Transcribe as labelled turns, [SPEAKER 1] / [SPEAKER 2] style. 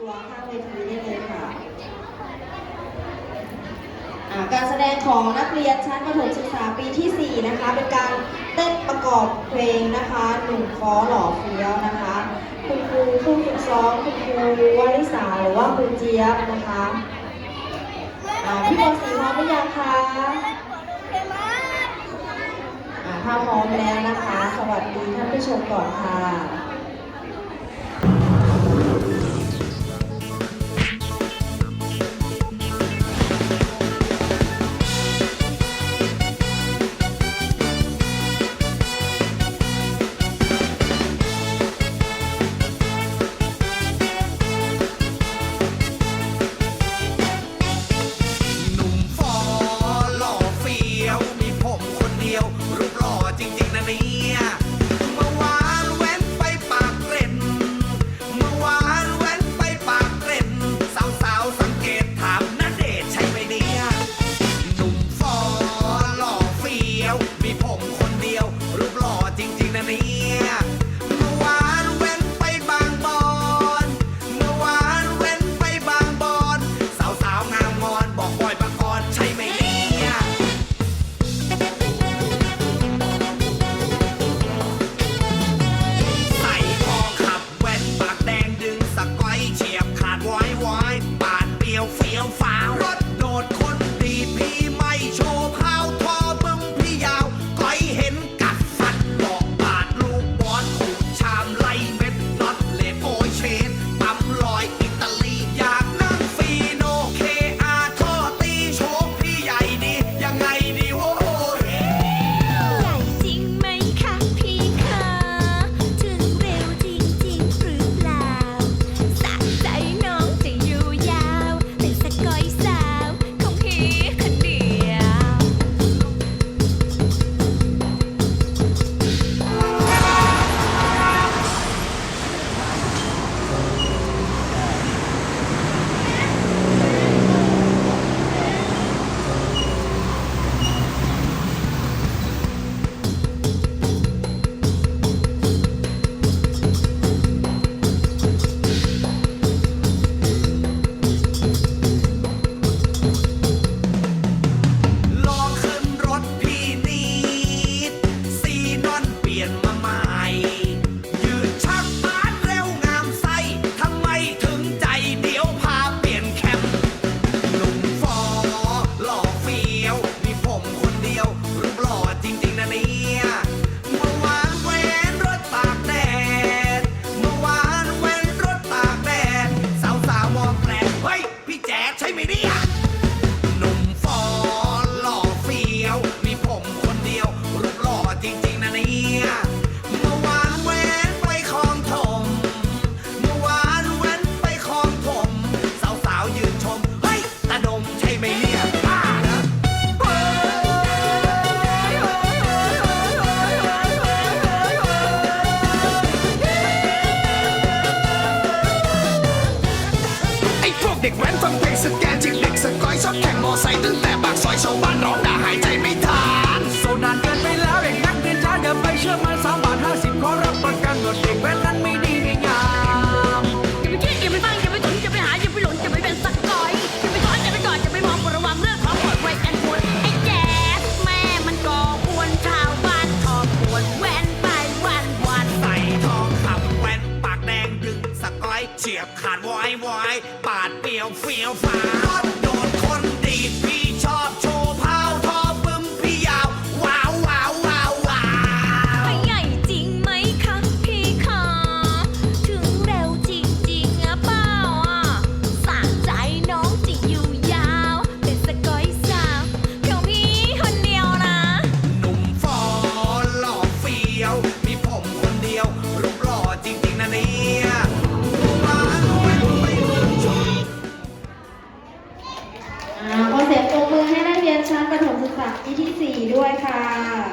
[SPEAKER 1] ตัวข้างเวทีได้เลยค่ะการแสดงของนักเรียนชั้นประถมศึกษาปีที่ 4 นะคะ เป็นการเต้นประกอบเพลงนะคะหนุ่มฟอหล่อเฟี้ยวนะคะ คุณครูผู้ฝึกซ้อมคุณครูวลิสาหรือว่าคุณเจี๊ยบนะคะพี่บอลสีพร้อมหรือยังคะถ้าพร้อมแล้วนะคะ สวัสดีท่านผู้ชมก่อนค่ะ
[SPEAKER 2] ด็กแว้นฟังเพลง
[SPEAKER 3] ส
[SPEAKER 2] แกนจิงเด็กสกอยชอบแข่งมอไซค์ตั้งแต่ปากซอยชาวบ้าน fire. จา
[SPEAKER 4] กที่
[SPEAKER 2] ที่สี่ด้วยค่ะ